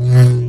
Mm-hmm.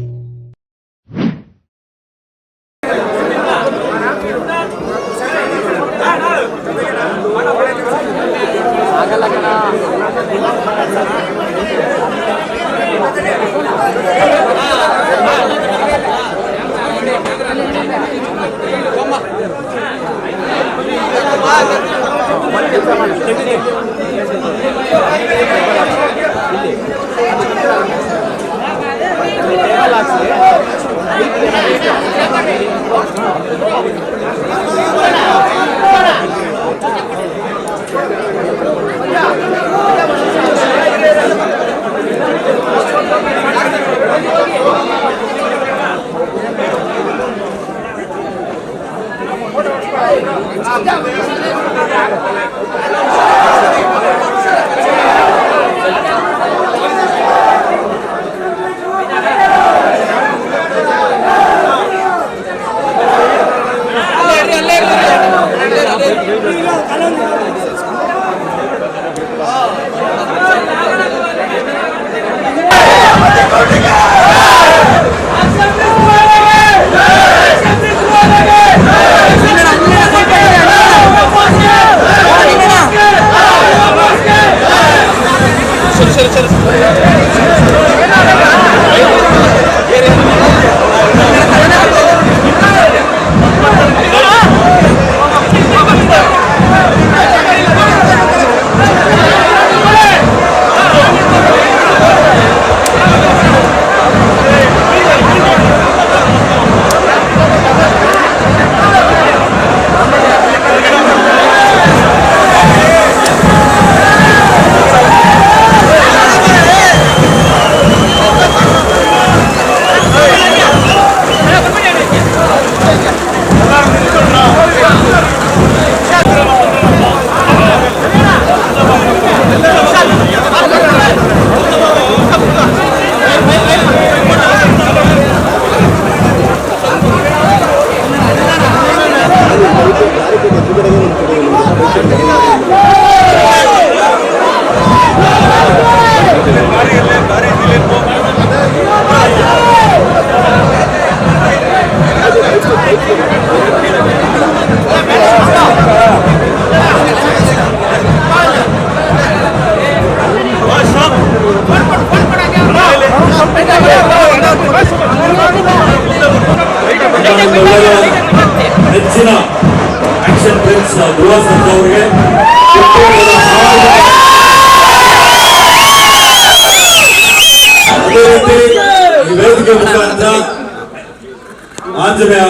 Anjaneya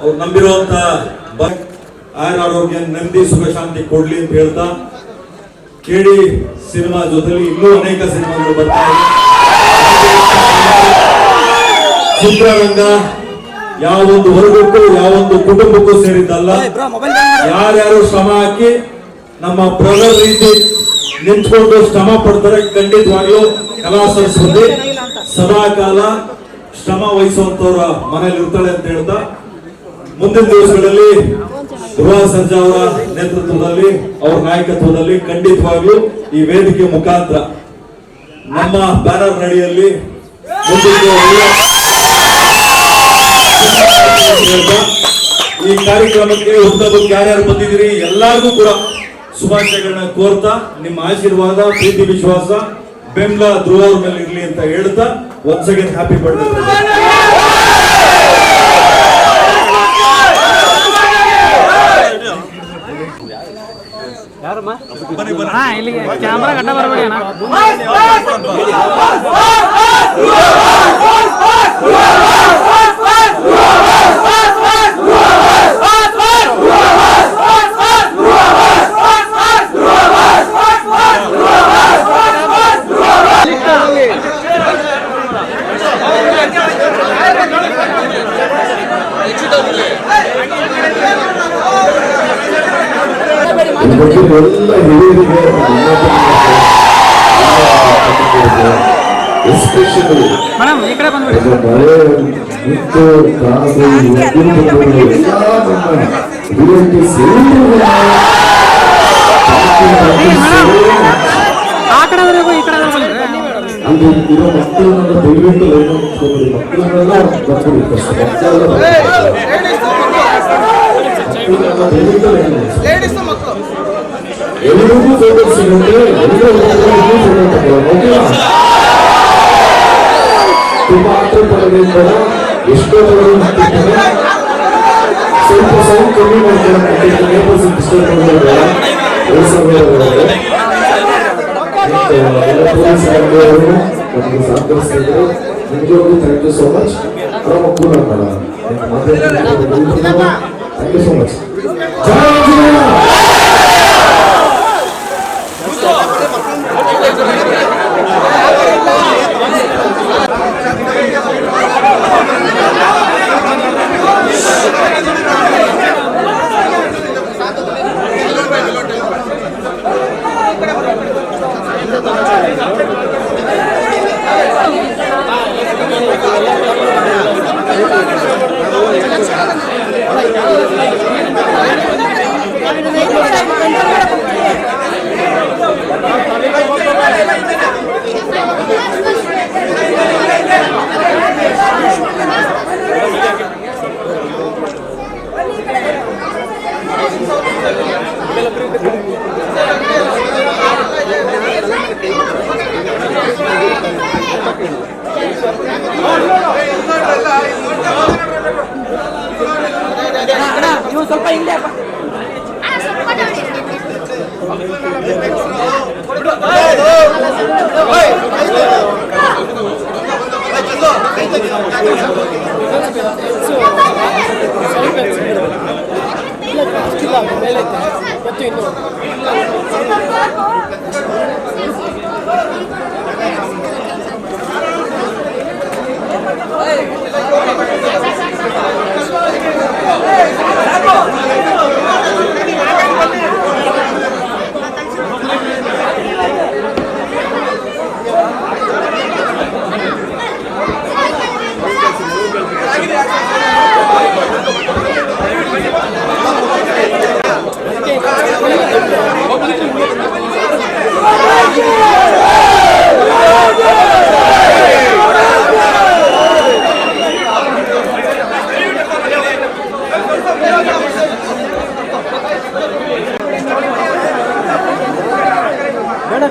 ಅವ್ರು ನಂಬಿರುವಂತ ಆಯರ ಆರೋಗ್ಯ ನೆಮ್ಮದಿ ಸುಖ ಶಾಂತಿ ಕೊಡ್ಲಿ ಅಂತ ಹೇಳ್ತಾ ಕೇಳಿ ಸಿನಿಮಾ ಜೊತೆಲಿ ಇನ್ನೂ ಅನೇಕ ಸಿನಿಮಾಗಳು ಬರ್ತಾ ಇದೆ. ಚಿತ್ರರಂಗ ಯಾವೊಂದು ವರ್ಗಕ್ಕೂ ಯಾವೊಂದು ಕುಟುಂಬಕ್ಕೂ ಸೇರಿದ್ದಲ್ಲ. ಯಾರ್ಯಾರು ಶ್ರಮ ಹಾಕಿ ನಮ್ಮ ಬ್ರದರ್ ರೀತಿ ನಿಂತ್ಕೊಂಡು ಶ್ರಮ ಪಡ್ತಾರೆ ಖಂಡಿತವಾಗ್ಲೂ ಕಲಾ ಸಂಸ್ಕೃತಿ ಸದಾಕಾಲ ಶ್ರಮ ವಹಿಸುವಂತವ್ರ ಮನೆಯಲ್ಲಿ ಇರ್ತಾಳೆ ಅಂತ ಹೇಳ್ತಾ, ಮುಂದಿನ ದಿವಸಗಳಲ್ಲಿ ಗೃಹ ಸರ್ಜಾ ಅವರ ನೇತೃತ್ವದಲ್ಲಿ, ಅವರ ನಾಯಕತ್ವದಲ್ಲಿ ಖಂಡಿತವಾಗ್ಲೂ ಈ ವೇದಿಕೆ ಮುಖಾಂತರ ನಮ್ಮ ಬ್ಯಾನರ್ ನಡಿಯಲ್ಲಿ ಈ ಕಾರ್ಯಕ್ರಮಕ್ಕೆ ಹುಟ್ಟದಕ್ಕೆ ಯಾರ್ಯಾರು ಬಂದಿದ್ದೀರಿ ಎಲ್ಲರಿಗೂ ಕೂಡ ಶುಭಾಶಯಗಳನ್ನ ಕೋರ್ತಾ, ನಿಮ್ಮ ಆಶೀರ್ವಾದ, ಪ್ರೀತಿ, ವಿಶ್ವಾಸ, ಬೆಂಬಲ ಧ್ರುವ ಮೇಲೆ ಇರ್ಲಿ ಅಂತ ಹೇಳ್ತಾ ಒನ್ಸ್ ಅಗೇನ್ ಹ್ಯಾಪಿ ಬರ್ಡೇ ಹಾ ಇಲ್ಲಿಗೆ ಕ್ಯಾಮ್ರಾ ಗಡ್ಡ ಬರಬೇಡಿ ಅಣ್ಣ ಎಲ್ಲ ಹಿರಿಯರಿಗೆ ಎಸ್ಪೆಷಲಿ ಮೇಡಮ್ ಈ ಕಡೆ ಬಂದ್ಬಿಡಿ ಮಳೆ ನಿಂತು ಕಾದು ಎದ್ದಿರುವುದು ಎಲ್ಲ ನಮ್ಮ ರಿಲೇಟಿವ್ಸ್ ಎಲ್ಲರಿಗೂ ಆ ಕಡೆ ಬರಬೇಕು ಈ ಕಡೆ ಬರಬೇಕು ಅಲ್ಲಿ ಇರೋ ಮಕ್ಕಳನ್ನ ದಯವಿಟ್ಟು ಲೈನ್ ನಿಂತ್ಕೊಬಿಡಿ ಮಕ್ಕಳನ್ನೆಲ್ಲ ಬರ್ಕೊಡಿ ಫಸ್ಟ್ ಮಕ್ಕಳೆಲ್ಲ ಮಕ್ಕಳನ್ನೆಲ್ಲ ದಯವಿಟ್ಟು ಲೈನ್ ನಿಲ್ಸಿ. ಎಲ್ರಿಗೂ ಫೋಟೋ ಸಿಗುತ್ತೆ ಎಲ್ಲರೂ ಫೋಟೋ ತಗೊಳ್ಳೋಣ ಓಕೆನಾ ತುಂಬಾ ಆತರ ಪಡಬೇಡ ಎಷ್ಟೋ ಜನ ನಿಂತಿರ್ತಾರೆ ಸ್ವಲ್ಪ ಸೌಂಡ್ ಕಮ್ಮಿ ಮಾಡ್ಕೊಳ್ಳೋಣ ನೇಬರ್ಸ್ ಡಿಸ್ಟರ್ಬ್ ಮಾಡಬೇಡ ಎರಡು ಸಾವಿರ ಎಲ್ಲ ಪೊಲೀಸ್ ಅವರು ನಮಗೆ ಸಹಕರಿಸ್ತಿದ್ರು ನಿಜವಾಗ್ಲೂ ಥ್ಯಾಂಕ್ ಯು ಸೋ ಮಚ್ ಆರಾಮ ಕೂಡ ಥ್ಯಾಂಕ್ ಯು ಸೋ ಮಚ್ ನೀವು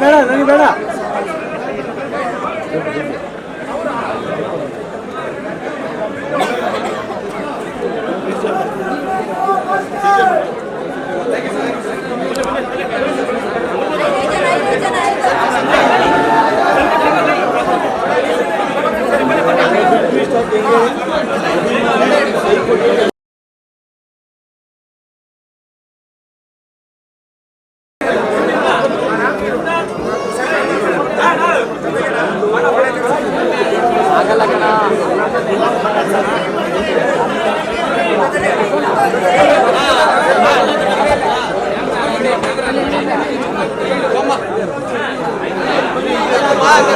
ಬೇಡ ನನಗೆ ಬೇಡ. ಅಣ್ಣ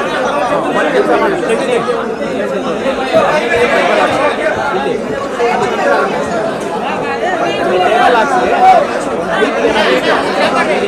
ಅನಿಲ್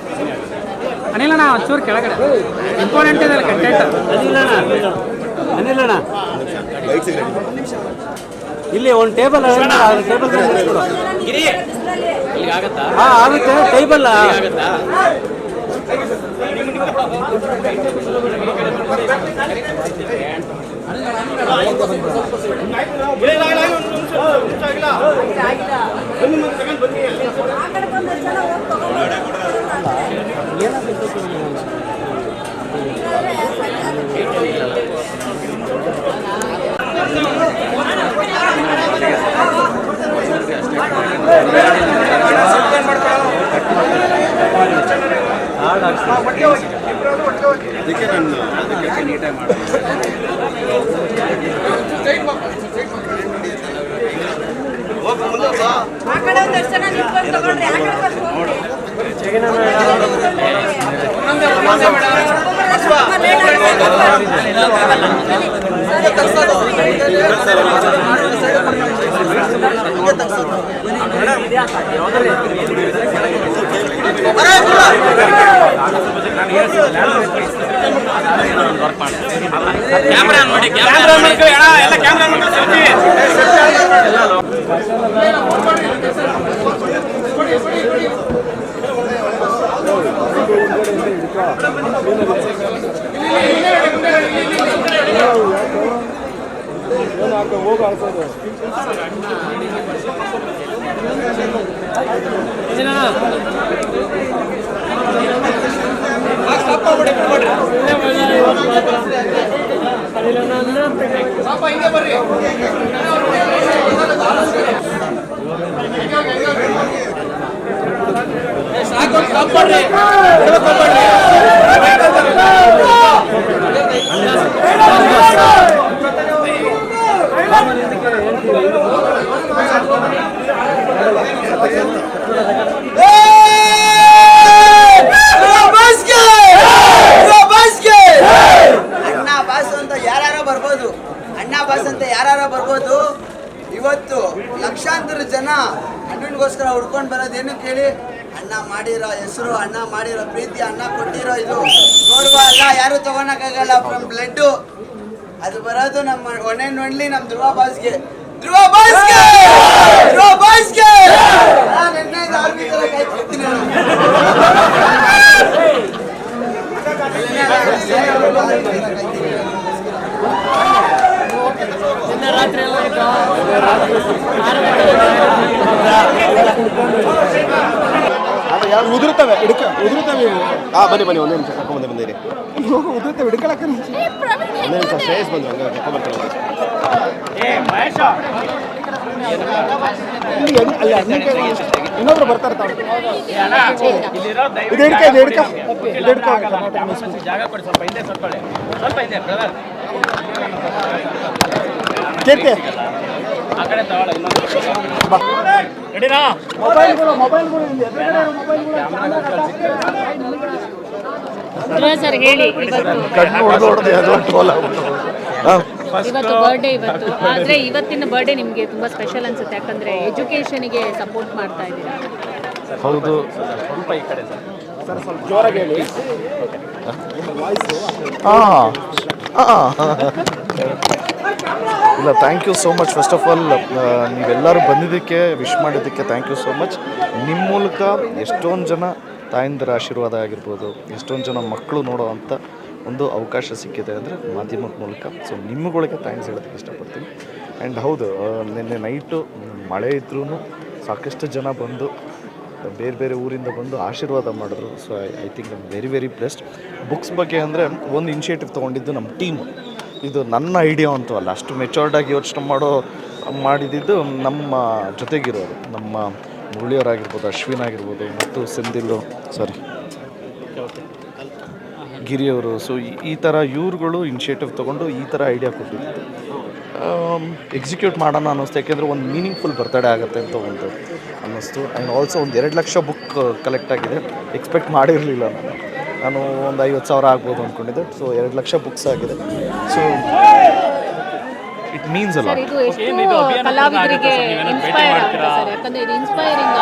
ಒಂಚೂರು ಕೆಳಗಡೆ. ಇಂಪಾರ್ಟೆಂಟ್ ಇದೆ ಕಂಟೆಂಟ್ ಅನಿಲಣ್ಣ ಇಲ್ಲಿ ಒಂದು ಟೇಬಲ್ ಟೇಬಲ್ ಹಾ ಆಗುತ್ತೆ. ಟೇಬಲ್ ಆ? ಅದಕ್ಕೆ ನಾನು ಅದಕ್ಕೆ ನೀಟಾಗಿ ಮಾಡ್ತೀನಿ. ಆ ನೋಡಿ ಕ್ಯಾಮ್ರಾ ನಿಂತ್ಕೊಂಡು ತಗೊಳ್ರಿ ಆ ಕಡೆ ಸ್ವಲ್ಪ ಹೋಗ್ರಿ. ಸ್ವಲ್ಪ late ಅಣ್ಣ ಬಾಸ್ ಅಂತ ಯಾರು ಬರ್ಬೋದು ಅಣ್ಣ ಬಾಸ್ ಅಂತ ಯಾರು ಬರ್ಬೋದು ಇವತ್ತು ಲಕ್ಷಾಂತರ ಜನ ಅಣ್ಣನಿಗೋಸ್ಕರ ಹುಡ್ಕೊಂಡು ಬರೋದೇನು ಕೇಳಿ ಅಣ್ಣ ಮಾಡಿರೋ ಹೆಸರು ಅಣ್ಣ ಮಾಡಿರೋ ಪ್ರೀತಿ ಅನ್ನ ಕೊಟ್ಟಿರೋ ಇದು. ಗೌರವ ಅಲ್ಲ, ಯಾರು ತಗೊಳಕ್ಕಾಗಲ್ಲ ಫ್ರಮ್ ಬ್ಲಡ್ ಅದು ಬರೋದು ನಮ್ಮ ಒಣೆ ನೋಡ್ಲಿ ನಮ್ಮ ಧ್ರುವ ಬಾಸ್ಗೆ ಧ್ರುವ ಬಾಸ್ಗೆ ಧ್ರುವ ಬಾಸ್ಗೆ ಕಾಯ್ತಿರ್ತೀನಿ ನಾನು. ಯಾರು ಉದುರುತ್ತವೆ? ಹಿಡ್ಕ. ಉದುರುತ್ತವೆ ಇವು ಹಾಂ ಬನ್ನಿ ಬನ್ನಿ ಒಂದೇ ನಿಮಿಷ ಕರ್ಕೊಂಬಂದೆ ಬಂದಿರಿ. ಉದುರುತ್ತವೆ ಹಿಡ್ಕೊಳಕ್ಕೆ ಒಂದೇ ನಿಮಿಷ ಶ್ರೇಯಸ್ ಬಂದು ಹಂಗೆ ಕರ್ಕೊಂಬರ್ತಾರೆ ಇನ್ನೊಬ್ರು ಬರ್ತಾರೆ ತಾವು. ಇದು ಹಿಡ್ಕ ಇದು ಹಿಡ್ಕ. ಇದು ಹಿಡ್ಕ ಜಾಗ ಕೊಡಿ ಸ್ವಲ್ಪ ಹಿಂದೆ ಸ್ವಲ್ಪ ಸ್ವಲ್ಪ ಹಿಂದೆ ಕೀರ್ತಿ. ಸರ್ ಹೇಳಿ ಇವತ್ತು ಬರ್ಡೇ ಇವತ್ತು. ಆದ್ರೆ ಇವತ್ತಿನ ಬರ್ಡೇ ನಿಮಗೆ ತುಂಬಾ ಸ್ಪೆಷಲ್ ಅನ್ಸುತ್ತೆ. ಯಾಕಂದ್ರೆ ಎಜುಕೇಶನ್ಗೆ ಸಪೋರ್ಟ್ ಮಾಡ್ತಾ ಇದ್ದೀರಾ? ಹೌದು. ಸ್ವಲ್ಪ ಈ ಕಡೆ ಸರ್ ಜೋರಾಗಿ ಹೇಳಿ ಹಾಂ. ಇಲ್ಲ thank you so much first of all ನೀವೆಲ್ಲರೂ ಬಂದಿದ್ದಕ್ಕೆ ವಿಶ್ ಮಾಡಿದ್ದಕ್ಕೆ ಥ್ಯಾಂಕ್ ಯು ಸೋ ಮಚ್ ನಿಮ್ಮ ಮೂಲಕ ಎಷ್ಟೊಂದು ಜನ ತಾಯಂದಿರ ಆಶೀರ್ವಾದ ಆಗಿರ್ಬೋದು, ಎಷ್ಟೊಂದು ಜನ ಮಕ್ಕಳು ನೋಡೋ ಅಂಥ ಒಂದು ಅವಕಾಶ ಸಿಕ್ಕಿದೆ ಅಂದರೆ ಮಾಧ್ಯಮದ ಮೂಲಕ. ಸೊ ನಿಮ್ಮಗಳಿಗೆ ಥ್ಯಾಂಕ್ಸ್ ಹೇಳೋದಕ್ಕೆ ಇಷ್ಟಪಡ್ತೀನಿ. ಆ್ಯಂಡ್ ಹೌದು ನಿನ್ನೆ ನೈಟು ಮಳೆ ಇದ್ರೂ ಸಾಕಷ್ಟು ಜನ ಬಂದು, ಬೇರೆ ಬೇರೆ ಊರಿಂದ ಬಂದು ಆಶೀರ್ವಾದ ಮಾಡಿದ್ರು. So I I think I'm very very blessed books ಬಗ್ಗೆ ಅಂದರೆ ಒಂದು ಇನಿಷಿಯೇಟಿವ್ ತೊಗೊಂಡಿದ್ದು ನಮ್ಮ ಟೀಮ್ ಇದು ನನ್ನ ಐಡಿಯಾ ಅಂತೂ ಅಲ್ಲ. ಅಷ್ಟು ಮೆಚೋರ್ಡಾಗಿ ಯೋಚನೆ ಮಾಡೋ ಮಾಡಿದ್ದು ನಮ್ಮ ಜೊತೆಗಿರೋರು. ನಮ್ಮ ಮುರಳಿಯವರಾಗಿರ್ಬೋದು, ಅಶ್ವಿನ್ ಆಗಿರ್ಬೋದು, ಮತ್ತು ಸೆಂದಿಲ್ಲು ಸಾರಿ ಗಿರಿಯವರು. ಸೊ ಈ ಥರ ಇವ್ರುಗಳು ಇನಿಷಿಯೇಟಿವ್ ತೊಗೊಂಡು ಈ ಥರ ಐಡಿಯಾ ಕೊಟ್ಟಿದ್ದು. ಎಕ್ಸಿಕ್ಯೂಟ್ ಮಾಡೋಣ ಅನ್ನಿಸ್ತು. ಯಾಕೆಂದರೆ ಒಂದು ಮೀನಿಂಗ್ಫುಲ್ ಬರ್ತಡೇ ಆಗುತ್ತೆ ಅಂತ ಒಂದು ಅನ್ನಿಸ್ತು. ಆ್ಯಂಡ್ ಆಲ್ಸೋ ಒಂದು ಎರಡು ಲಕ್ಷ ಬುಕ್ ಕಲೆಕ್ಟ್ ಆಗಿದೆ. ಎಕ್ಸ್ಪೆಕ್ಟ್ ಮಾಡಿರಲಿಲ್ಲ ನಾನು. ನಾನು ಒಂದು ಐವತ್ತು ಸಾವಿರ ಆಗ್ಬೋದು ಅಂದ್ಕೊಂಡಿದ್ದೆ ಸೊ ಎರಡು ಲಕ್ಷ ಬುಕ್ಸ್ ಆಗಿದೆ. ಸೊ ಇಟ್ ಮೀನ್ಸ್ ಅಲ್ಲ ಸರ್ ಇದು ಎಷ್ಟು ಕಲಾವಿದರಿಗೆ ಇನ್ಸ್ಪೈರ್ ಆಗುತ್ತೆ ಸರ್? ಯಾಕಂದ್ರೆ ಇದು ಇನ್ಸ್ಪೈರಿಂಗ್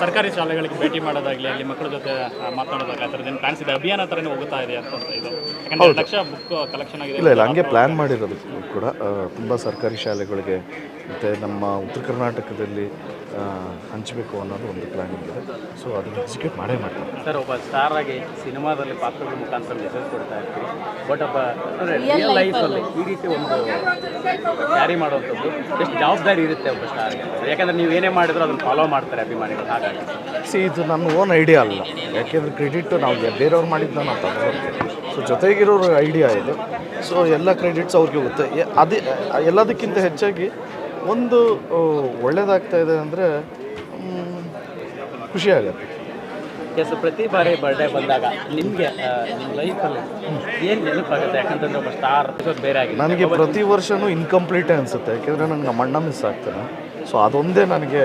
ಸರ್ಕಾರಿ ಶಾಲೆಗಳಿಗೆ ಭೇಟಿ ಮಾಡೋದಾಗ್ಲಿ ಅಲ್ಲಿ ಮಕ್ಕಳ ಜೊತೆ ಆ, ಮಾತನಾಡೋದಾಗ್ಲಿ ಆ ಥರದ್ದು ಪ್ಲಾನ್ಸ್ ಇದೆ ಅಭಿಯಾನ ಥರನೇ ಹೋಗ್ತಾ ಇದೆ ಅಂತ ಇದು? ಯಾಕಂದ್ರೆ ಲಕ್ಷ ಬುಕ್ ಕಲೆಕ್ಷನ್ ಆಗಿದೆ. ಇಲ್ಲ ಇಲ್ಲ ಹಂಗೆ ಪ್ಲ್ಯಾನ್ ಮಾಡಿರೋದು ಕೂಡ. ತುಂಬ ಸರ್ಕಾರಿ ಶಾಲೆಗಳಿಗೆ ಮತ್ತು ನಮ್ಮ ಉತ್ತರ ಕರ್ನಾಟಕದಲ್ಲಿ ಹಂಚಬೇಕು ಅನ್ನೋದು ಒಂದು ಪ್ಲ್ಯಾನಿಂಗ್ ಇದೆ. ಸೊ ಅದನ್ನು ಎಕ್ಸಿಕ್ಯೂಟ್ ಮಾಡೇ ಮಾಡ್ತಾರೆ ಸರ್ ಒಬ್ಬ ಸ್ಟಾರ್ ಆಗಿ ಸಿನಿಮಾದಲ್ಲಿ ಪಾತ್ರಗಳ ಮುಖಾಂತರ ಮೆಸೇಜ್ ಕೊಡ್ತಾ ಇರ್ತೀವಿ ಬಟ್ ಒಬ್ಬ ರಿಯಲ್ ಲೈಫಲ್ಲಿ ಈ ರೀತಿ ಒಂದು ಕ್ಯಾರಿ ಮಾಡುವಂಥದ್ದು ಎಷ್ಟು ಜವಾಬ್ದಾರಿ ಇರುತ್ತೆ ಒಬ್ಬ ಸ್ಟಾರ್ಗೆ ಯಾಕಂದ್ರೆ ನೀವು ಏನೇ ಮಾಡಿದ್ರು ಅದನ್ನು ಫಾಲೋ ಮಾಡ್ತಾರೆ ಅಭಿಮಾನಿಗಳು ಹಾಗಾಗಿ. ಸಿ ಇದು ನನ್ನ ಓನ್ ಐಡಿಯಾ ಅಲ್ಲ. ಯಾಕೆಂದರೆ ಕ್ರೆಡಿಟ್ ನಾವು ಬೇರೆಯವ್ರು ಮಾಡಿದ್ದು ನಾವು ತಗೊಂಡು ಸೊ ಜೊತೆಗಿರೋರು ಐಡಿಯಾ ಇದು. ಸೊ ಎಲ್ಲ ಕ್ರೆಡಿಟ್ಸ್ ಅವ್ರಿಗೆ ಹೋಗುತ್ತೆ. ಎ- ಅದೇ ಎಲ್ಲದಕ್ಕಿಂತ ಹೆಚ್ಚಾಗಿ ಒಂದು ಒಳ್ಳೇದಾಗ್ತಾ ಇದೆ ಅಂದರೆ ಖುಷಿ ಆಗುತ್ತೆ. ಎಸ್ ಪ್ರತಿ ಬಾರಿ ಬರ್ಡೇ ಬಂದಾಗ ನಿಮಗೆ ನಿಮ್ಮ ಲೈಫಲ್ಲಿ ಏನು ನೆನಪಾಗುತ್ತೆ? ಯಾಕಂತಂದ್ರೆ ಒಬ್ಬ ಸ್ಟಾರ್ ಬೇರೆ ಆಗಿದೆ ನನಗೆ ಪ್ರತಿ ವರ್ಷವೂ ಇನ್ಕಂಪ್ಲೀಟೇ ಅನಿಸುತ್ತೆ. ಯಾಕೆಂದರೆ ನಂಗೆ ನಮ್ಮ ಅಣ್ಣ ಮಿಸ್ ಆಗ್ತಾನೆ ಸೊ ಅದೊಂದೇ ನನಗೆ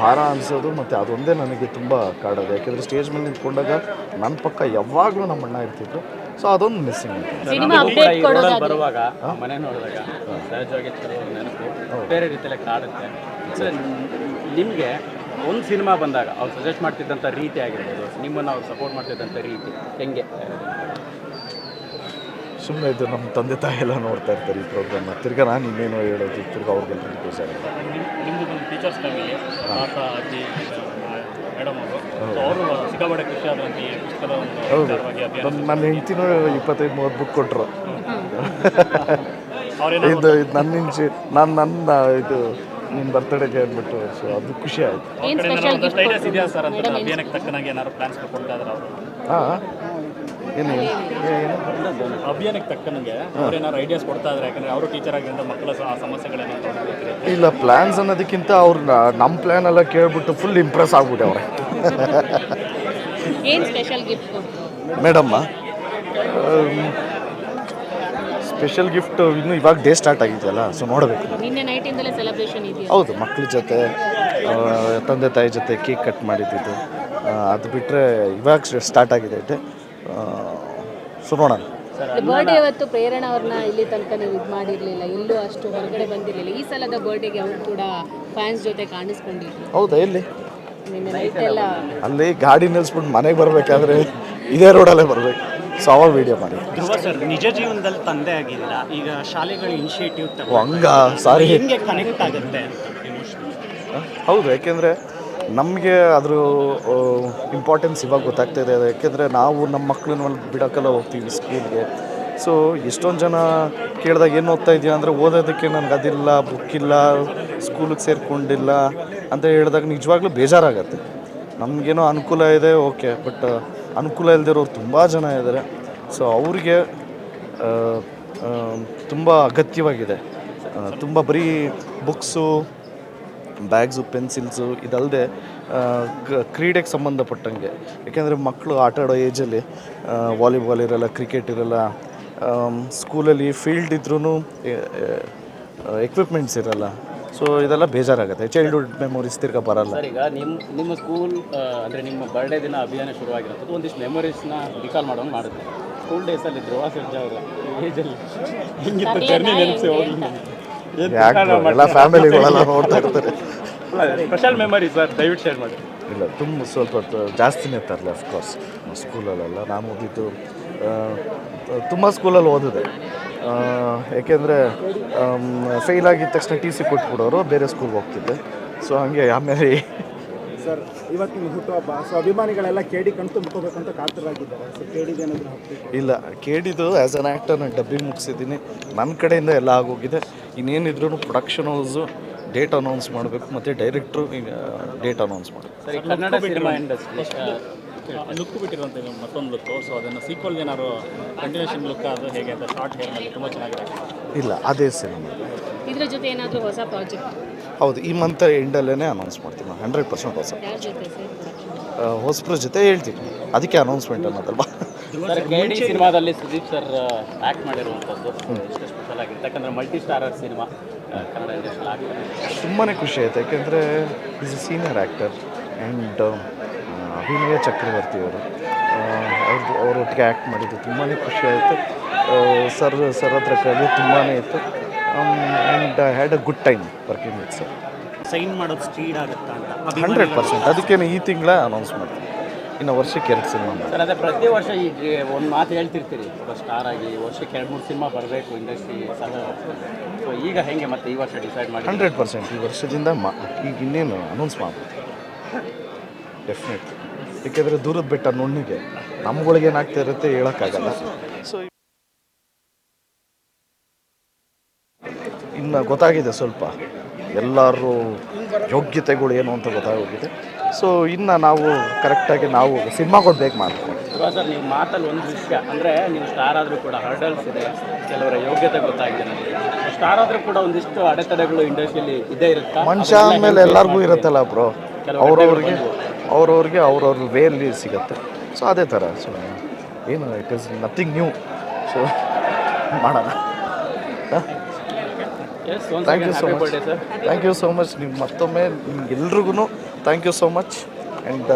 ಭಾರ ಅನಿಸೋದು ಮತ್ತು ಅದೊಂದೇ ನನಗೆ ತುಂಬ ಕಾಡೋದು. ಯಾಕೆಂದರೆ ಸ್ಟೇಜ್ ಮೇಲೆ ನಿಂತ್ಕೊಂಡಾಗ ನನ್ನ ಪಕ್ಕ ಯಾವಾಗಲೂ ನಮ್ಮ ಅಣ್ಣ ಇರ್ತಿದ್ರು. ಸೊ ಅದೊಂದು ಮಿಸ್ಸಿಂಗ್ ಬರುವಾಗ ಮನೆ ನೋಡಿದಾಗ ಸಹಜವಾಗಿ ಚಲೋ ನೆನಪು. ಬೇರೆ ರೀತಿಯಲ್ಲಿ ಕಾಡುತ್ತೆ ಸೊ ನಿಮಗೆ ಒಂದು ಸಿನಿಮಾ ಬಂದಾಗ ಅವ್ರು ಸಜೆಸ್ಟ್ ಮಾಡ್ತಿದ್ದಂಥ ರೀತಿ ಆಗಿರ್ಬೋದು. ನಿಮ್ಮನ್ನು ಅವ್ರು ಸಪೋರ್ಟ್ ಮಾಡ್ತಿದ್ದಂಥ ರೀತಿ ಹೆಂಗೆ? ಸುಮ್ಮನೆ ಇದು ನಮ್ಮ ತಂದೆ ತಾಯಿ ಎಲ್ಲ ನೋಡ್ತಾ ಇರ್ತಾರೆ ಈ ಪ್ರೋಗ್ರಾಮ್ನ ತಿರ್ಗಾ ನಾನು ಇನ್ನೇನೋ ಹೇಳೋದು ತಿರ್ಗಾ ಅವ್ರಿಗೆ ನಿಮ್ಮದು ಒಂದು ಟೀಚರ್ಸ್ ಫ್ಯಾಮಿಲಿ ತಾತ ಅಜ್ಜಿ ಮೇಡಮ್ ಅವರು. ಸಿಕ್ಕಾಪಟ್ಟೆ ಖುಷಿ ಪುಸ್ತಕದ ಒಂದು ಹೌದು. ನನ್ನ ಹೆಂಡ್ತಿನೂ ಇಪ್ಪತ್ತೈದು ಮೂವತ್ತು ಬುಕ್ ಕೊಟ್ಟರು ಇದು ಇದು ನನ್ನ ಇಂಚಿ ನಾನು ನನ್ನ ಇದು ನಿಮ್ಮ ಬರ್ತಡೇ ಕೇಳ್ಬಿಟ್ಟು ಸೊ ಅದು ಖುಷಿ ಆಯಿತು. ಏನು ಸ್ಪೆಷಲ್ ಗಿಫ್ಟ್ ಇದೆಯಾ ಸರ್ ಅಂತ ಅಭಿಯಾನಕ್ಕೆ ತಕ್ಕನಾಗಿ ಏನಾದ್ರು ಪ್ಲಾನ್ಸ್ ಕೊಡ್ತಾ ಇದ್ದಾರೆ ಅವರು? ಹಾಂ ಏನು ಏನು? ಅಭಿಯಾನಕ್ಕೆ ತಕ್ಕನಂಗೆ ಅವ್ರೇನಾದ್ರು ಐಡಿಯಾಸ್ ಕೊಡ್ತಾ ಇದ್ದಾರೆ ಯಾಕಂದ್ರೆ ಅವರು ಟೀಚರ್ ಆಗಿದ್ದರಿಂದ ಮಕ್ಕಳ ಆ ಸಮಸ್ಯೆಗಳೇನೋ ಇಲ್ಲ ಪ್ಲ್ಯಾನ್ಸ್ ಅನ್ನೋದಕ್ಕಿಂತ ಅವ್ರು ನಮ್ಮ ಪ್ಲ್ಯಾನ್ ಎಲ್ಲ ಕೇಳ್ಬಿಟ್ಟು ಫುಲ್ ಇಂಪ್ರೆಸ್ ಆಗ್ಬಿಟ್ಟೆ ಅವ್ರೆ. ಏನು ಸ್ಪೆಷಲ್ ಗಿಫ್ಟ್ ಮೇಡಮ್ಮ ಸ್ಪೆಷಲ್ ಗಿಫ್ಟ್ ಇನ್ನು ಇವಾಗ ಡೇ ಸ್ಟಾರ್ಟ್ ಆಗಿದೆಯಲ್ಲ ಸೊ ನೋಡಬೇಕು. ನಿನ್ನೆ ನೈಟಿಂದಲೇ ಸೆಲೆಬ್ರೇಷನ್ ಇದೆಯಾ? ಹೌದು ಮಕ್ಳ ಜೊತೆ ಆ, ತಂದೆ ತಾಯಿ ಜೊತೆ ಕೇಕ್ ಕಟ್ ಮಾಡಿದ್ದು. ಅದು ಬಿಟ್ಟರೆ ಇವಾಗ ಸ್ಟಾರ್ಟ್ ಆಗಿದೆ ಡೇ ಸೊ ನೋಡೋಣ. ಬರ್ಡೇ ಅವತ್ತು ಪ್ರೇರಣಾ ಅವ್ರನ್ನ ಇಲ್ಲಿ ತನಕ ನೀವು ಇದು ಮಾಡಿರಲಿಲ್ಲ ಎಲ್ಲೂ ಅಷ್ಟು ಹೊರಗಡೆ ಬಂದಿರಲಿಲ್ಲ. ಈ ಸಲದ ಬರ್ಡೇಗೆ ಅವ್ರು ಕೂಡ ಫ್ಯಾನ್ಸ್ ಜೊತೆ ಕಾಣಿಸ್ಕೊಂಡಿದ್ರು. ಹೌದಾ ಎಲ್ಲಿ? ನಿನ್ನೆ ನೈಟ್ ಎಲ್ಲ ಅಲ್ಲಿ ಗಾಡಿ ನಿಲ್ಲಿಸ್ಬಿಟ್ಟು ಮನೆಗೆ ಬರಬೇಕಾದ್ರೆ ಇದೇ ರೋಡಲ್ಲೇ ಬರಬೇಕು. ಸೊ ಅವಾಗ ವೀಡಿಯೋ ಮಾಡಿ. ಧ್ರುವ ಸರ್ ನಿಜ ಜೀವನದಲ್ಲಿ ತಂದೆ ಆಗಿಲ್ಲ ಈಗ ಶಾಲೆಗಳ ಇನಿಷಿಯೇಟಿವ್ ಹಂಗ? ಸಾರಿ. ಹೆಂಗೆ ಕನೆಕ್ಟ್ ಆಗುತ್ತೆ ಹೌದು ಯಾಕೆಂದರೆ ನಮಗೆ ಅದ್ರ ಇಂಪಾರ್ಟೆನ್ಸ್ ಇವಾಗ ಗೊತ್ತಾಗ್ತಾ ಇದೆ. ಯಾಕೆಂದರೆ ನಾವು ನಮ್ಮ ಮಕ್ಕಳನ್ನ ಬಿಡೋಕ್ಕೆಲ್ಲ ಹೋಗ್ತೀವಿ ಸ್ಕೂಲ್ಗೆ ಸೊ ಎಷ್ಟೊಂದು ಜನ ಕೇಳಿದಾಗ ಏನು ಓದ್ತಾ ಇದೆಯಾ ಅಂದರೆ ಓದೋದಕ್ಕೆ ನನಗೆ ಅದಿಲ್ಲ ಬುಕ್ ಇಲ್ಲ ಸ್ಕೂಲಿಗೆ ಸೇರಿಕೊಂಡಿಲ್ಲ ಅಂತ ಹೇಳಿದಾಗ ನಿಜವಾಗ್ಲೂ ಬೇಜಾರಾಗತ್ತೆ. ನಮಗೇನೋ ಅನುಕೂಲ ಇದೆ ಓಕೆ ಬಟ್ ಅನುಕೂಲ ಇಲ್ಲದಿರೋರು ತುಂಬ ಜನ ಇದ್ದಾರೆ. ಸೊ ಅವರಿಗೆ ತುಂಬ ಅಗತ್ಯವಾಗಿದೆ. ತುಂಬ ಬರೀ ಬುಕ್ಸು ಬ್ಯಾಗ್ಸು ಪೆನ್ಸಿಲ್ಸು ಇದಲ್ಲದೆ ಕ್ರೀಡೆಗೆ ಸಂಬಂಧಪಟ್ಟಂಗೆ. ಯಾಕೆಂದರೆ ಮಕ್ಕಳು ಆಟ ಆಡೋ ಏಜಲ್ಲಿ ವಾಲಿಬಾಲ್ ಇರಲ್ಲ ಕ್ರಿಕೆಟ್ ಇರಲ್ಲ ಸ್ಕೂಲಲ್ಲಿ ಫೀಲ್ಡ್ ಇದ್ರೂ ಎಕ್ವಿಪ್ಮೆಂಟ್ಸ್ ಇರಲ್ಲ. ಸೊ ಇದೆಲ್ಲ ಬೇಜಾರಾಗುತ್ತೆ. ಚೈಲ್ಡ್ಹುಡ್ ಮೆಮೊರೀಸ್ ತಿರ್ಗ ಬರಲ್ಲ. ಸರ್ ಈಗ ನಿಮ್ಮ ನಿಮ್ಮ ಸ್ಕೂಲ್ ಅಂದರೆ ನಿಮ್ಮ ಬರ್ಡೇ ದಿನ ಅಭಿಯಾನ ಶುರುವಾಗಿರೋದು ಒಂದಿಷ್ಟು ಮೆಮೊರೀಸ್ನ ರಿಕಾಲ್ ಮಾಡೋಂಗೆ ಮಾಡುತ್ತೆ ಸ್ಕೂಲ್ ಡೇಸಲ್ಲಿ ಧ್ರುವ ಸರ್ಜಾ ಅವರು ಏಜಲ್ಲಿ ಹೆಂಗಿತ್ತು? ಜರ್ನಿ ನೆನಪಿಸಿ ಹೋಗಿ ಎಲ್ಲ ಫ್ಯಾಮಿಲಿಗಳೆಲ್ಲ ನೋಡ್ತಾ ಇರ್ತಾರೆ. ಸ್ಪೆಷಲ್ ಮೆಮೊರಿ ಸರ್ ದಯವಿಟ್ಟು ಶೇರ್ ಮಾಡಿ. ಇಲ್ಲ ತುಂಬ ಸ್ವಲ್ಪ ಜಾಸ್ತಿನೇ ತರಲಿ ಅಫ್ಕೋರ್ಸ್ ಸ್ಕೂಲಲ್ಲೆಲ್ಲ ನಾನು ಓದಿದ್ದು ತುಂಬ ಸ್ಕೂಲಲ್ಲಿ ಓದಿದೆ. ಏಕೆಂದರೆ ಫೇಲ್ ಆಗಿದ ತಕ್ಷಣ ಟಿ ಸಿ ಕೊಟ್ಬಿಡೋರು ಬೇರೆ ಸ್ಕೂಲ್ಗೆ ಹೋಗ್ತಿದ್ದೆ. ಸೊ ಹಾಗೆ ಆಮೇಲೆ ಸರ್ ಇವತ್ತಿನ ಹುಟ್ಟುಹಬ್ಬ ಸೊ ಅಭಿಮಾನಿಗಳೆಲ್ಲ ಕೇಡಿ ಕಣ್ ಮುಟ್ಕೋಬೇಕಂತ ಕಾತರಾಗಿದ್ದಾರೆ. ಸೊ ಕೇಡಿದೇನಾದ್ರೂ ಹಾಕ್ಬೇಕು? ಇಲ್ಲ ಕೇಳಿದ್ದು ಆ್ಯಸ್ ಅನ್ ಆ್ಯಕ್ಟರ್ ನಾನು ಡಬ್ಬಿ ಮುಗಿಸಿದ್ದೀನಿ. ನನ್ನ ಕಡೆಯಿಂದ ಎಲ್ಲ ಆಗೋಗಿದೆ. ಇನ್ನೇನಿದ್ರು ಪ್ರೊಡಕ್ಷನ್ ಹೌಸು ಡೇಟ್ ಅನೌನ್ಸ್ ಮಾಡಬೇಕು ಮತ್ತು ಡೈರೆಕ್ಟ್ರು ಡೇಟ್ ಅನೌನ್ಸ್ ಮಾಡಬೇಕು. ಕನ್ನಡ ಸಿನಿಮಾ ಇಂಡಸ್ಟ್ರಿ ಲುಕ್ ಬಿಟ್ಟಿರುವಂಥ ಮತ್ತೊಂದು ಲುಕ್ ಸೊ ಅದನ್ನು ಸೀಕ್ವಲ್ ಏನಾದ್ರು ಕಂಟಿನ್ಯೂಷನ್ ಲುಕ್ ಅದು ಹೇಗೆ ಅಂತ ಶಾರ್ಟ್ ಹೇರ್ನಲ್ಲಿ ತುಂಬ ಚೆನ್ನಾಗಿದೆ. ಇಲ್ಲ ಅದೇ ಸಿನಿಮಾ ಇದ್ರ ಜೊತೆ ಏನಾದರೂ ಹೊಸ ಪ್ರಾಜೆಕ್ಟ್ ಹೌದು ಈ ಮಂತ್ ಎಂಡಲ್ಲೇ ಅನೌನ್ಸ್ ಮಾಡ್ತೀನಿ ನಾನು ಹಂಡ್ರೆಡ್ ಪರ್ಸೆಂಟ್ ಹೊಸ. ಯಾರ ಜೊತೆ ಸರ್ ಹೊಸಬ್ರ ಜೊತೆ ಹೇಳ್ತೀನಿ ಅದಕ್ಕೆ ಅನೌನ್ಸ್ಮೆಂಟ್ ಅನ್ನೋದಲ್ವಾ? ಸರ್ ಸಿನಿಮಾದಲ್ಲಿ ಸುದೀಪ್ ಸರ್ ಆ್ಯಕ್ಟ್ ಮಾಡಿರುವಂಥದ್ದು. ಎಷ್ಟು ಸ್ಪೆಷಲ್ ಆಗಿದೆ. ಯಾಕಂದರೆ multi starrer cinema Kannada industry ಆಗ್ತದೆ ತುಂಬಾ ಖುಷಿ ಆಯ್ತು. ಯಾಕೆಂದರೆ is a senior actor and Abhinaya Chakravarthi ಅವರು. ಅವ್ರದ್ದು ಅವರೊಟ್ಟಿಗೆ ಆ್ಯಕ್ಟ್ ಮಾಡಿದ್ದು ತುಂಬಾ ಖುಷಿಯಾಯಿತು ಆಯಿತು. ಸರ್ ಸರ್ ಹತ್ರ ಕಲಿಯೋದು ತುಂಬಾ ಇತ್ತು. And had a good time working with sir sign ಮಾಡೋದು ಸ್ಪೀಡ್ ಆಗುತ್ತಾ ಅಂತ? ಹಂಡ್ರೆಡ್ ಪರ್ಸೆಂಟ್ ಅದಕ್ಕೇನು ಈ ತಿಂಗಳ ಅನೌನ್ಸ್ ಮಾಡ್ತೀನಿ ಇನ್ನು ವರ್ಷಕ್ಕೆ ಎರಡು ಸಿನಿಮಾ ಸರ್ ಅದೇ ಪ್ರತಿ ವರ್ಷ ಈಗ ಒಂದು ಮಾತು ಹೇಳ್ತಿರ್ತೀರಿ. ಒಬ್ಬ ಸ್ಟಾರ್ ಆಗಿ ವರ್ಷಕ್ಕೆ ಎರಡು ಮೂರು ಸಿನಿಮಾ ಬರಬೇಕು ಇಂಡಸ್ಟ್ರಿ ಸೊ ಈಗ ಹೇಗೆ ಮತ್ತೆ ಈ ವರ್ಷ ಡಿಸೈಡ್ ಮಾಡಿ ಹಂಡ್ರೆಡ್ ಪರ್ಸೆಂಟ್ ಈ ವರ್ಷದಿಂದ ಮಾ ಈಗ ಇನ್ನೇನು ಅನೌನ್ಸ್ ಮಾಡ್ಬೋದು ಡೆಫಿನೆಟ್ಲಿ ಏಕೆಂದರೆ ದೂರದ ಬೆಟ್ಟ ನುಣ್ಣಿಗೆ ನಮ್ಗಳಿಗೆ ಏನಾಗ್ತಾ ಇರುತ್ತೆ ಹೇಳೋಕ್ಕಾಗಲ್ಲ. ಸೊ ಇನ್ನು ಗೊತ್ತಾಗಿದೆ ಸ್ವಲ್ಪ. ಎಲ್ಲರೂ ಯೋಗ್ಯತೆಗಳು ಏನು ಅಂತ ಗೊತ್ತಾಗೋಗಿದೆ. ಸೊ ಇನ್ನು ನಾವು ಕರೆಕ್ಟಾಗಿ ನಾವು ಸಿನಿಮಾಗಳು ಬೇಕು ಮಾಡ್ತೀವಿ. ಸರ್ ನೀವು ಮಾತಲ್ಲಿ ಒಂದು ವಿಷಯ. ಅಂದರೆ ನೀವು ಸ್ಟಾರ್ ಆದರೂ ಕೂಡ ಹರ್ಡಲ್ಸ್ ಇದೆ ಕೆಲವರ ಯೋಗ್ಯತೆ ಗೊತ್ತಾಗಿದೆ. ಸ್ಟಾರ್ ಆದರೂ ಕೂಡ ಒಂದಿಷ್ಟು ಅಡೆತಡೆಗಳು ಇಂಡಸ್ಟ್ರಿಯಲ್ಲಿ ಇದೇ ಇರುತ್ತೆ? ಮನುಷ್ಯ ಆದಮೇಲೆ ಎಲ್ಲರಿಗೂ ಇರುತ್ತಲ್ಲ ಬ್ರೋ ಅವ್ರವ್ರಿಗೆ ಅವ್ರವ್ರಿಗೆ ಅವ್ರವ್ರ ವೇಯಲ್ಲಿ ಸಿಗುತ್ತೆ. ಸೊ ಅದೇ ಥರ. ಸೊ ಏನು it is nothing new so ಮಾಡೋಣ thank you so much thank you so much ನಿಮ್ಮ ಮತ್ತೊಮ್ಮೆ ನಿಮ್ಗೆಲ್ರಿಗೂ thank you so much and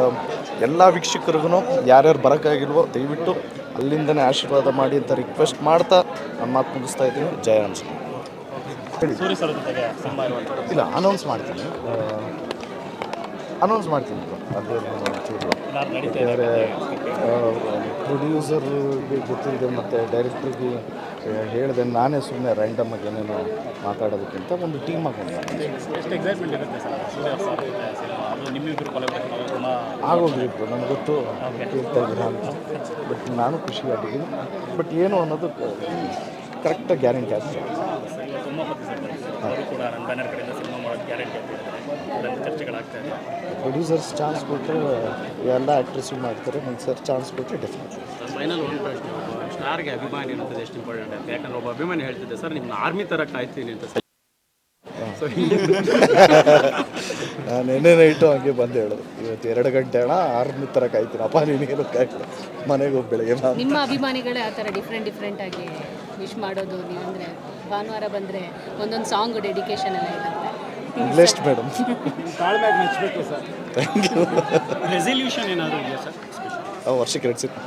ಎಲ್ಲ ವೀಕ್ಷಕರಿಗೂ ಯಾರ್ಯಾರು ಬರೋಕ್ಕಾಗಿಲ್ವೋ ದಯವಿಟ್ಟು ಅಲ್ಲಿಂದನೇ ಆಶೀರ್ವಾದ ಮಾಡಿ ಅಂತ ರಿಕ್ವೆಸ್ಟ್ ಮಾಡ್ತಾ ನಮ್ಮ ಮಾತು ಮುಗಿಸ್ತಾ ಇದ್ದೀನಿ. ಜಯ ಅನ್ಸ್ ಇಲ್ಲ ಅನೌನ್ಸ್ ಮಾಡ್ತೀನಿ. ಅನೌನ್ಸ್ ಮಾಡ್ತೀನಿ ಅದೇ ಯಾಕಂದರೆ ಪ್ರೊಡ್ಯೂಸರ್ಗೆ ಗೊತ್ತಿದೆ ಮತ್ತು ಡೈರೆಕ್ಟ್ರಿಗೆ ಹೇಳಿದೆ ನಾನೇ ಸುಮ್ಮನೆ ರ್ಯಾಂಡಮಾಗಿ ಏನೇನು ಮಾತಾಡೋದಕ್ಕಿಂತ ಒಂದು ಟೀಮ್ ಆಗೋಗ್ಲಿತ್ತು ನನಗೆ ಗೊತ್ತು. ಕೇಳ್ತಾ ಇದ್ದೀರಾ ಅಂತ. ಬಟ್ ನಾನು ಖುಷಿಯಾಗಿದ್ದೀನಿ. ಬಟ್ ಏನು ಅನ್ನೋದು ಕರೆಕ್ಟಾಗಿ ಗ್ಯಾರಂಟಿ ಆಗ್ತದೆ. ಅದರಲ್ಲಿ ಚರ್ಚೆಗಳಾಗ್ತಾ ಇದೆ. ಪ್ರೊಡ್ಯೂಸರ್ಸ್ ಚಾನ್ಸ್ ಕೊಟ್ಟರೆ ಎಲ್ಲ ಆ್ಯಕ್ಟ್ರೆಸ್ಸು ಮಾಡ್ತಾರೆ. ಒಂದು ಸರ್ ಚಾನ್ಸ್ ಕೊಟ್ಟರೆ ಡೆಫಿನೆಟ್ ಫೈನಲ್ ಒಂದು ಪ್ರಶ್ನೆ. ಸ್ಟಾರ್ಗೆ ಅಭಿಮಾನಿ ಅನ್ನೋದು ಎಷ್ಟು ಇಂಪಾರ್ಟೆಂಟ್ ಅಂತ. ಯಾಕಂದ್ರೆ ಒಬ್ಬ ಅಭಿಮಾನಿ ಹೇಳ್ತಿದ್ದೆ ಸರ್ ನಿಮ್ಮ ಆರ್ಮಿ ಥರ ಕಾಯ್ತೀನಿ ಅಂತ ಸರ್. ನಾನು ನೆನ್ನೆ ನೈಟು ಹಂಗೆ ಬಂದು ಹೇಳೋದು. ಇವತ್ತು ಎರಡು ಗಂಟೆ ಅಣ್ಣ ಆರ್ಮಿ ಥರ ಕಾಯ್ತೀನಪ್ಪ ನೀನೇನು ಕಾಯ್ತು ಮನೆಗೆ ಹೋಗಿ ಬೆಳಗ್ಗೆ. ನಿಮ್ಮ ಅಭಿಮಾನಿಗಳೇ ಆ ಥರ ಡಿಫ್ರೆಂಟ್ ಡಿಫ್ರೆಂಟ್ ಆಗಿ ವಿಶ್ ಮಾಡೋದು ನೀವಂದರೆ ಭಾನುವಾರ ಬಂದರೆ ಒಂದೊಂದು ಸಾಂಗ್ ಡೆಡಿಕೇಶನ್ ಎಲ್ಲ ಇರುತ್ತೆ. ಬ್ಲೆಸ್ಡ್ ಮೇಡಮ್ ತಾಳ್ಮೆಯಾಗಿ ಮೆಚ್ಚಬೇಕು ಸರ್ ಥ್ಯಾಂಕ್ ಯು ರೆಸಲ್ಯೂಷನ್ ಏನಾದರೂ ಇದೆಯಾ ಸರ್? ವರ್ಷಕ್ಕೆ ಎರಡು ಸಿಟ್ಟು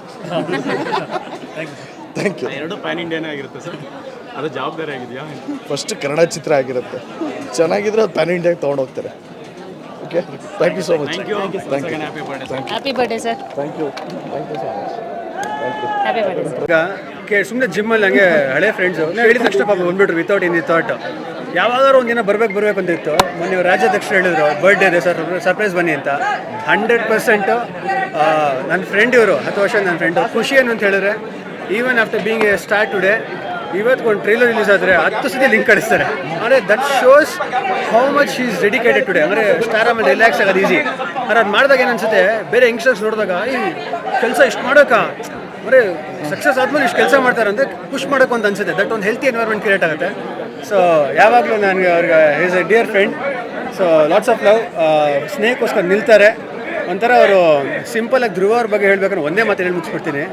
ಥ್ಯಾಂಕ್ ಯು ಎರಡು ಪ್ಯಾನ್ ಇಂಡಿಯಾನೇ ಆಗಿರುತ್ತೆ ಸರ್. ಅದು ಜವಾಬ್ದಾರಿ ಆಗಿದೆಯಾ? ಫಸ್ಟ್ ಕನ್ನಡ ಚಿತ್ರ ಆಗಿರುತ್ತೆ. ಚೆನ್ನಾಗಿದ್ರೆ ಅದು ಪ್ಯಾನ್ ಇಂಡಿಯಾಗೆ ತೊಗೊಂಡೋಗ್ತಾರೆ okay thank you so much thank you thank you happy birthday happy birthday sir thank you thank you so much thank you happy birthday sir ಈಗ ಸುಮ್ಮನೆ ಜಿಮ್ಮಲ್ಲಿ ಹಂಗೆ ಹಳೆ ಫ್ರೆಂಡ್ಸು ನಾವು ಹೇಳಿದ ತಕ್ಷಣ ಪಾಪ ಬಂದ್ಬಿಟ್ರು ವಿತೌಟ್ ಇನ್ ಥಾಟ್ ಯಾವಾಗಾದ್ರೂ ಒಂದಿನ ಬರ್ಬೇಕು ಬರ್ಬೇಕು ಅಂತ ಇತ್ತು. ಮೊನ್ನೆ ರಾಜ್ಯಾಧ್ಯಕ್ಷ ಹೇಳಿದ್ರು ಬರ್ಡೇ ಇದೆ ಸರ್ ಸರ್ಪ್ರೈಸ್ ಬನ್ನಿ ಅಂತ. ಹಂಡ್ರೆಡ್ ಪರ್ಸೆಂಟು ನನ್ನ ಫ್ರೆಂಡ್ ಇವರು, ಹತ್ತು ವರ್ಷ ನನ್ನ ಫ್ರೆಂಡು ಖುಷಿ ಏನು ಅಂತ ಹೇಳಿದ್ರೆ even after being a star today ಇವತ್ತು ಒಂದು ಟ್ರೈಲರ್ ರಿಲೀಸ್ ಆದರೆ ಹತ್ತು ಸತಿ ಲಿಂಕ್ ಕಳಿಸ್ತಾರೆ. ಅಂದರೆ that shows how much is dedicated today ಅಂದರೆ ಸ್ಟಾರ್ ಆಮೇಲೆ ರಿಲ್ಯಾಕ್ಸ್ ಆಗೋದು ಈಸಿ ಆದರೆ ಅದು ಮಾಡಿದಾಗ ಏನನ್ಸುತ್ತೆ ಬೇರೆ ಯಂಗ್ಸ್ಟರ್ಸ್ ನೋಡಿದಾಗ ಈ ಕೆಲಸ ಇಷ್ಟು ಮಾಡೋಕ್ಕಾ. ಅಂದರೆ ಸಕ್ಸಸ್ ಆದಮೇಲೆ ಇಷ್ಟು ಕೆಲಸ ಮಾಡ್ತಾರೆ ಅಂದರೆ ಪುಷ್ ಮಾಡೋಕೆ ಅಂತ ಅನ್ಸುತ್ತೆ. ದಟ್ ಒಂದು ಹೆಲ್ತಿ ಎನ್ವೈರ್ಮೆಂಟ್ ಕ್ರಿಯೇಟ್ ಆಗುತ್ತೆ. ಸೊ ಯಾವಾಗಲೂ ನನಗೆ ಅವ್ರಿಗೆ is a dear friend so lots of love ಸ್ನೇಹಕ್ಕೋಸ್ಕರ ನಿಲ್ತಾರೆ. ಒಂಥರ ಅವರು ಸಿಂಪಲಾಗಿ ಧ್ರುವ ಅವ್ರ ಬಗ್ಗೆ ಹೇಳಬೇಕಂದ್ರೆ ಒಂದೇ ಮಾತು ಹೇಳಿ ಮುಗಿಸ್ಬಿಡ್ತೀನಿ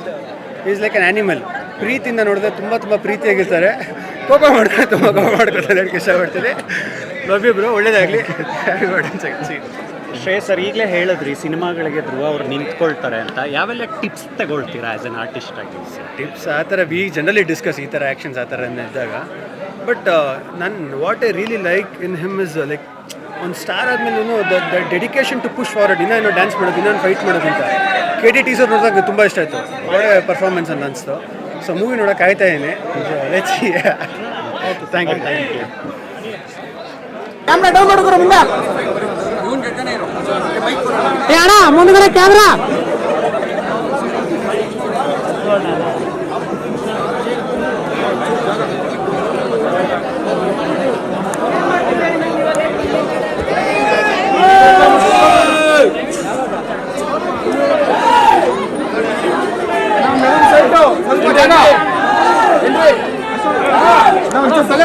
ಈಸ್ ಲೈಕ್ ಅನ್ ಆ್ಯನಿಮಲ್ ಪ್ರೀತಿಯಿಂದ ನೋಡಿದ್ರೆ ತುಂಬ ತುಂಬ ಪ್ರೀತಿಯಾಗಿರ್ತಾರೆ. ಕೋಪ ಮಾಡ್ತಾರೆ ತುಂಬ ಕೋಪ ಮಾಡ್ಕೊತಾರೆ ಹೇಳಕ್ಕೆ ಇಷ್ಟಪಡ್ತೀನಿ. ಲವ್ ಯು ಬ್ರೋ ಒಳ್ಳೇದಾಗಲಿ. ಶ್ರೇಯ ಶ್ರೇಯಸ್ ಸರ್ ಈಗಲೇ ಹೇಳಿದ್ರಿ ಸಿನಿಮಾಗಳಿಗೆ ಧ್ರುವ ಅವ್ರು ನಿಂತ್ಕೊಳ್ತಾರೆ ಅಂತ. ಯಾವೆಲ್ಲ ಟಿಪ್ಸ್ ತಗೊಳ್ತೀರಾ ಆ್ಯಸ್ ಅನ್ ಆರ್ಟಿಸ್ಟ್ ಆಗಿ? ಟಿಪ್ಸ್ ಆ ಥರ ವಿ ಜನರಲಿ ಡಿಸ್ಕಸ್ ಈ ಥರ ಆ್ಯಕ್ಷನ್ಸ್ ಆ ಥರ ಇದ್ದಾಗ. ಬಟ್ ನನ್ನ what I really like in him is like ಒಂದು star ಆದಮೇಲೂ the dedication to push forward ಇನ್ನೂ ಏನೋ ಡ್ಯಾನ್ಸ್ ಮಾಡೋದು ಇನ್ನೊಂದು ಫೈಟ್ ಮಾಡೋದು ಅಂತ. ಕೆ ಡಿ ಟೀಸರ್ ನೋಡಿದಾಗ ತುಂಬ ಇಷ್ಟ ಆಯಿತು. ಒಳ್ಳೆ ಪರ್ಫಾರ್ಮೆನ್ಸ್ ಅಂತ ಅನಿಸ್ತು. ಸೊ ಮೂವಿ ನೋಡೋಕೆ ಆಯ್ತಾ ಇದ್ದೀನಿ. Thank you thank you camera down ಮಾಡಿದ್ರು ಮುಂದೆ. ಏ ಅಣ್ಣ ಮುಂದ್ಗಡೆ ಕ್ಯಾಮ್ರಾ ತಲೆ